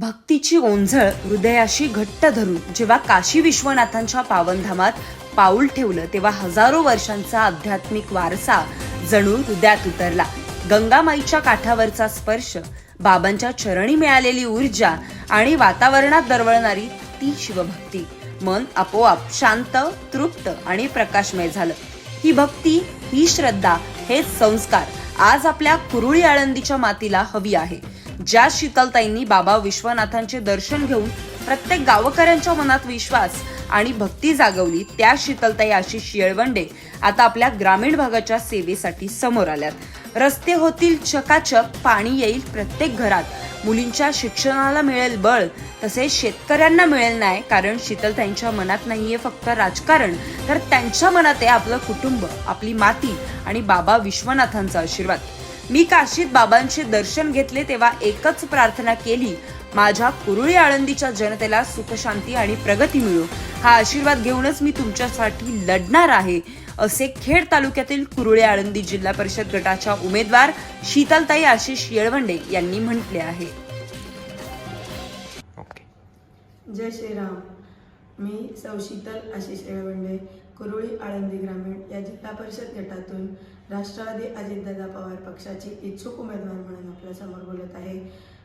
भक्तीची ओंझळ हृदयाशी घट्ट धरून जेव्हा काशी विश्वनाथांच्या पावनधामात पाऊल ठेवलं तेव्हा हजारो वर्षांचा आध्यात्मिक वारसा जणू हृदयात उतरला. गंगामाईच्या काठावरचा स्पर्श बाबांच्या चरणी मिळालेली ऊर्जा आणि वातावरणात दरवळणारी ती शिवभक्ती मन आपोआप शांत तृप्त आणि प्रकाशमय झालं. ही भक्ती ही श्रद्धा हेच संस्कार आज आपल्या कुरुळी आळंदीच्या मातीला हवी आहे. ज्या शीतलताईंनी बाबा विश्वनाथांचे दर्शन घेऊन प्रत्येक गावकऱ्यांच्या मनात विश्वास आणि भक्ती जागवली त्या शीतलताई आशिष येळवंडे आता आपल्या ग्रामीण भागाच्या सेवेसाठी समोर आल्यात. रस्ते होतील चकाचक पाणी येईल प्रत्येक घरात. मुलींच्या शिक्षणाला मिळेल बळ तसेच शेतकऱ्यांना मिळेल नाही कारण शीतलताईंच्या मनात नाहीये फक्त राजकारण. तर त्यांच्या मनात आहे आपलं कुटुंब आपली माती आणि बाबा विश्वनाथांचा आशीर्वाद. मी काशीत बाबांचे दर्शन घेतले तेव्हा एकच प्रार्थना केली माझ्या कुरुळी आळंदीच्या जनतेला सुखशांती आणि प्रगती मिळो. हा आशीर्वाद घेऊनच मी तुमच्यासाठी लढणार आहे. असे खेड तालुक्यातील कुरुळे आळंदी जिल्हा परिषद गटाच्या उमेदवार शीतलताई आशिष येळवंडे यांनी म्हटले आहे. जय श्रीराम. मी सौ शीतल आशिष येळवंडे कुरुळी आळंदी ग्रामीण या जिल्हा परिषद गटातून राष्ट्रवादी अजितदादा पवार पक्षाची इच्छुक उमेदवार म्हणून आपल्यासमोर बोलत आहे.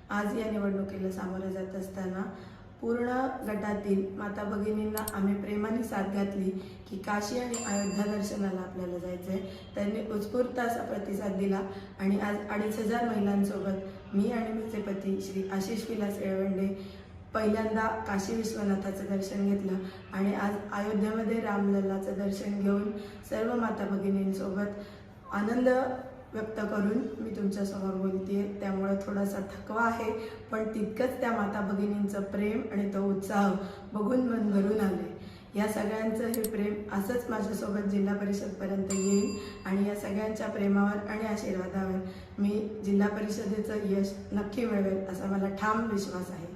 आज या निवडणुकीला सामोरं जात असताना पूर्ण गटातील माता भगिनींना आम्ही प्रेमाने साथ घातली की काशी आणि अयोध्या दर्शनाला आपल्याला जायचं आहे त्यांनी उत्स्फूर्त असा प्रतिसाद दिला आणि आज अडीच हजार महिलांसोबत मी आणि माझे पती श्री आशिष विलास येळवंडे पहिल्यांदा काशी विश्वनाथाचं दर्शन घेतलं आणि आज अयोध्येमध्ये रामलल्लाचं दर्शन घेऊन सर्व माता भगिनींसोबत आनंद व्यक्त करून मी तुमच्यासमोर बोलते त्यामुळं थोडासा थकवा आहे पण तितकंच त्या माता भगिनींचं प्रेम आणि तो उत्साह बघून मन भरून आले या सगळ्यांचं हे प्रेम असंच माझ्यासोबत जिल्हा परिषदपर्यंत येईल आणि या सगळ्यांच्या प्रेमावर आणि आशीर्वादावर मी जिल्हा परिषदेचं यश नक्की मिळवेल असा मला ठाम विश्वास आहे.